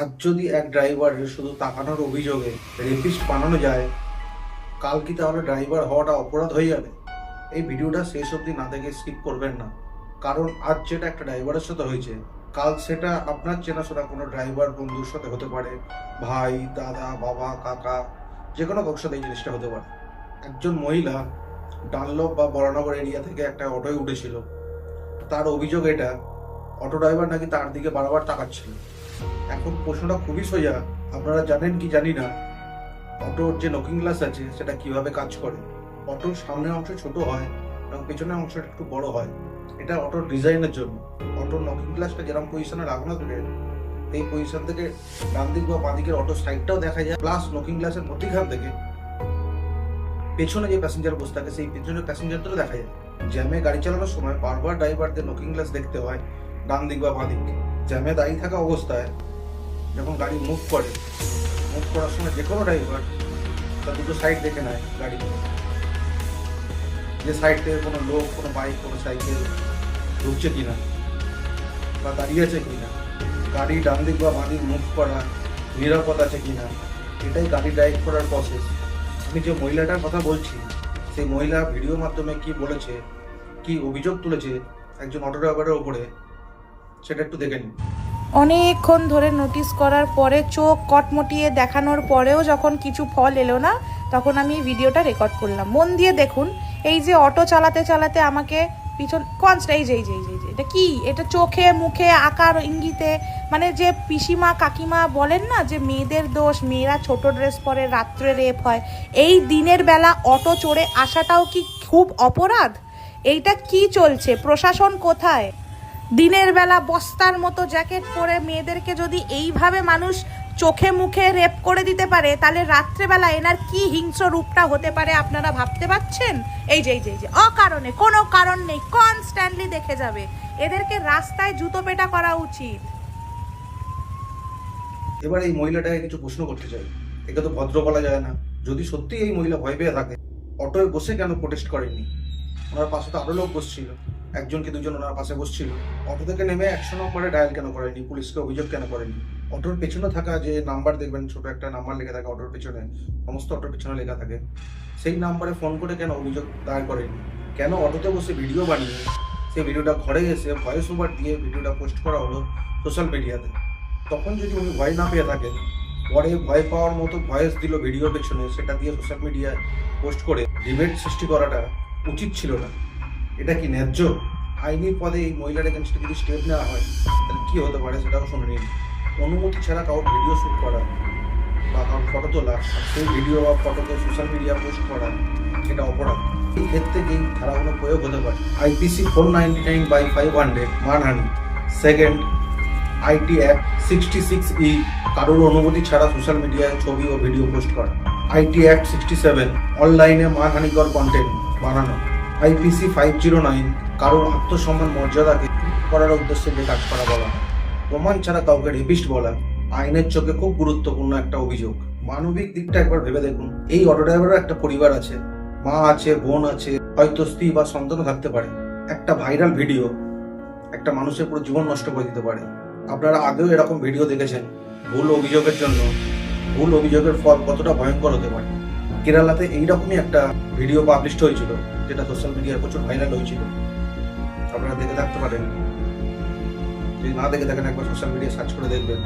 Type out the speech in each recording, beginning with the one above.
আজ যদি এক ড্রাইভারের শুধু তাকানোর অভিযোগে রেপিস্ট বানানো যায়, কাল কি তাহলে ড্রাইভার হওয়াটা অপরাধ হয়ে যাবে? এই ভিডিওটা শেষ অবধি না দেখে স্কিপ করবেন না। কারণ আজ যেটা একটা ড্রাইভারের সাথে হয়েছে, কাল সেটা আপনার চেনাশোনা কোনো ড্রাইভার বন্ধুর সাথে হতে পারে, ভাই, দাদা, বাবা, কাকা যে কোনো কারোর সাথে এই জিনিসটা হতে পারে। একজন মহিলা ডানলপ বা বরানগর এরিয়া থেকে একটা অটোয় উঠেছিল। তার অভিযোগ এটা, অটো ড্রাইভার নাকি তার দিকে বারবার তাকাচ্ছিল। এখন প্রশ্নটা খুবই সোজা। আপনারা জানেন কি জানি না? অটোর যে নকিং গ্লাস আছে, সেটা কীভাবে কাজ করে? অটোর সামনের অংশ ছোট হয়, এবং পেছনের অংশটা একটু বড় হয়। এটা অটোর ডিজাইনের জন্য। অটোর নকিং গ্লাসটা যেরকম পজিশনে লাগানো থাকে এই পজিশন থেকে ডান দিক বা বাঁ দিকের অটো সাইডটাও দেখা যায়। প্লাস নকিং গ্লাসের মধ্যিখান থেকে পেছনে যে প্যাসেঞ্জার বসে থাকে, সেই পেছনের প্যাসেঞ্জারদেরও দেখা যায়। জ্যামে গাড়ি চালানোর সময় বারবার ড্রাইভারদের নকিং গ্লাস দেখতে হয়, ডান দিক বা বাঁ দিক। জ্যামে দাঁড়িয়ে থাকা অবস্থায় যখন গাড়ি মুভ করে মুভ করার সময় যে কোনো ড্রাইভার তার দুটো সাইড দেখে নেয় গাড়ি। যে সাইড থেকে কোনো লোক, কোনো বাইক কোনো সাইকেল ঢুকছে কিনা বা দাঁড়িয়ে আছে কিনা, গাড়ি ডান দিক বা বাঁ দিক মুভ করা নিরাপদ আছে কিনা, এটাই গাড়ি ড্রাইভ করার প্রসেস আমি যে মহিলাটার কথা বলছি, সেই মহিলা ভিডিওর মাধ্যমে কি বলেছে, কি অভিযোগ তুলেছে, একজন অটো ড্রাইভারের ওপরে সেটা একটু দেখে নিন। অনেকক্ষণ ধরে নোটিস করার পরে চোখ কটমটিয়ে দেখানোর পরেও যখন কিছু ফল এলো না তখন আমি ভিডিওটা রেকর্ড করলাম। মন দিয়ে দেখুন এই যে অটো চালাতে চালাতে আমাকে পিছন কনস্ট এই যে এই যে এই যে, এটা কি? এটা চোখে মুখে আকার ইঙ্গিতে মানে যে পিসিমা কাকিমা বলেন না যে মেয়েদের দোষ মেয়েরা ছোট ড্রেস পরে রাত্রে রেপ হয় এই দিনের বেলা অটো চড়ে আসাটাও কি খুব অপরাধ? এইটা কি চলছে? প্রশাসন কোথায়? দিনের বেলা বস্তার মতো জ্যাকেট পরে মেয়েদেরকে যদি এইভাবে মানুষ চোখে মুখে রেপ করে দিতে পারে, তাহলে রাত্রেবেলা এনার কি হিংস্র রূপটা হতে পারে আপনারা ভাবতে পারছেন? এই যে এই যে যে, অকারণে, কোনো কারণ নেই কনস্ট্যান্টলি দেখে যাবে। এদেরকে রাস্তায় জুতো পেটা করা উচিত। এবার এই মহিলাটাকে কিছু প্রশ্ন করতে চাই। একে তো ভদ্র বলা যায় না। যদি সত্যি এই মহিলা ভয় পেয়ে থাকে, অটোয় বসে কেন প্রোটেস্ট করেনি ওনার পাশে তো আরও লোক বসছিল। একজন কি দুজন ওনার পাশে বসছিল। অটো থেকে নেমে একশো নম্বরে ডায়াল কেন করেনি? পুলিশকে অভিযোগ কেন করেনি? অটোর পেছনে থাকা যে নাম্বার দেখবেন, ছোট একটা নাম্বার লেখা থাকে অটোর পেছনে। সমস্ত অটোর পেছনে লেখা থাকে। সেই নাম্বারে ফোন করে কেন অভিযোগ দায়ের করেনি? কেন অটোতে বসে ভিডিও বানিয়ে, সেই ভিডিওটা ঘরে এসে ভয়েস ওভার দিয়ে ভিডিওটা পোস্ট করা হলো সোশ্যাল মিডিয়াতে তখন যদি উনি ভয় না পেয়ে থাকেন, পরে ভয় পাওয়ার মতো ভয়েস দিল ভিডিওর পেছনে, সেটা দিয়ে সোশ্যাল মিডিয়ায় পোস্ট করে ডিবেট সৃষ্টি করাটা উচিত ছিল না। এটা কি ন্যায্য? আইনি পদে এই মহিলার এগেনস্টে যদি স্টেপ নেওয়া হয়, তাহলে কী হতে পারে সেটাও শুনে নিন। অনুমতি ছাড়া কারোর ভিডিও শ্যুট করা বা কারোর ফটো তোলা সেই ভিডিও বা ফটোকে সোশ্যাল মিডিয়া পোস্ট করা, এটা অপরাধ। এই ক্ষেত্রে যেই ধারাগুলো প্রয়োগ হতে পারে IPC four ninety nine by five hundred মানহানি। Second IT act sixty six E কারোর অনুমতি ছাড়া সোশ্যাল মিডিয়ায় ছবি ও ভিডিও পোস্ট করা। আইটি অ্যাক্ট সিক্সটি সেভেন অনলাইনে মানহানিকর কন্টেন্ট বানানো। আইপিসি ফাইভ জিরো নাইন কারোর আত্মসম্মান মর্যাদাকে করার উদ্দেশ্যে যে কাজ করা বলা প্রমাণ ছাড়া কাউকে রেপিস্ট বলা আইনের চোখে খুব গুরুত্বপূর্ণ একটা অভিযোগ। মানবিক দিকটা একবার ভেবে দেখুন। এই অটো ড্রাইভারের একটা পরিবার আছে। মা আছে, বোন আছে, হয়তো স্ত্রী বা সন্তানও থাকতে পারে। একটা ভাইরাল ভিডিও একটা মানুষের পুরো জীবন নষ্ট করে দিতে পারে। আপনারা আগেও এরকম ভিডিও দেখেছেন। ভুল অভিযোগের জন্য। ভুল অভিযোগের ফল কতটা ভয়ঙ্কর হতে পারে। কেরালাতে এইরকমই একটা ভিডিও পাবলিশ হয়েছিল, যেটা সোশ্যাল মিডিয়ায় প্রচুর ভাইরাল হয়েছিল। আপনারা দেখে থাকতে পারেন। যদি না দেখে থাকেন, একবার সোশ্যাল মিডিয়া সার্চ করে দেখবেন।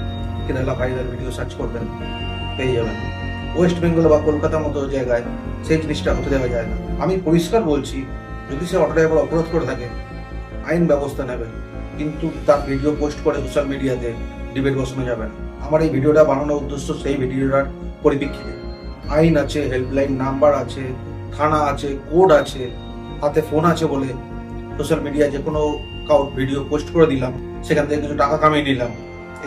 কেরালা ভাইরাল ভিডিও সার্চ করবেন, পেয়ে যাবেন। ওয়েস্ট বেঙ্গল বা কলকাতার মতো জায়গায় সেই জিনিসটা হতে দেওয়া যায় না। আমি পরিষ্কার বলছি, যদি সে অটো ড্রাইভার অপরাধ করে থাকে, আইন ব্যবস্থা নেবেন কিন্তু তার ভিডিও পোস্ট করে সোশ্যাল মিডিয়াতে ডিবেট বসানো যাবে না। আমার এই ভিডিওটা বানানোর উদ্দেশ্য সেই ভিডিওটার পরিপ্রেক্ষিতে। আইন আছে হেল্পলাইন নাম্বার আছে, থানা আছে কোড আছে, হাতে ফোন আছে বলে সোশ্যাল মিডিয়ায় যে কোনো কাউর ভিডিও পোস্ট করে দিলাম, সেখান থেকে কিছু টাকা কামিয়ে নিলাম।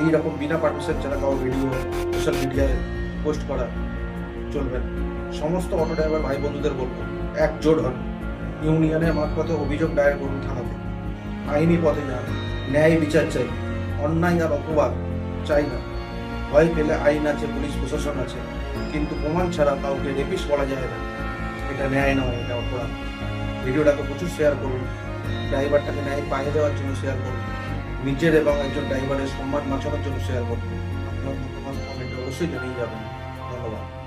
এইরকম বিনা পারমিশন ছাড়া কাউর ভিডিও সোশ্যাল মিডিয়ায় পোস্ট করা চলবে না। সমস্ত অটো ড্রাইভার ভাই বন্ধুদের বলব, একজোট হন। ইউনিয়নের মারফতে অভিযোগ দায়ের করুন থানাতে। আইনি পথে যান, ন্যায় বিচার চাই। অন্যায় আর অপবাদ চাই না। ভয় পেলে আইন আছে, পুলিশ প্রশাসন আছে, কিন্তু প্রমাণ ছাড়া কাউকে রেপিস বলা যায় না। এটা ন্যায় নয়, এটা অপরাধ। ভিডিওটাকে প্রচুর শেয়ার করুন। ড্রাইভারটাকে ন্যায় পায়ে দেওয়ার জন্য শেয়ার করুন। নিজের এবং একজন ড্রাইভারের সম্মান বাঁচানোর জন্য শেয়ার করুন। আপনার মতামত কমেন্টে অবশ্যই জানিয়ে যাবেন। ধন্যবাদ।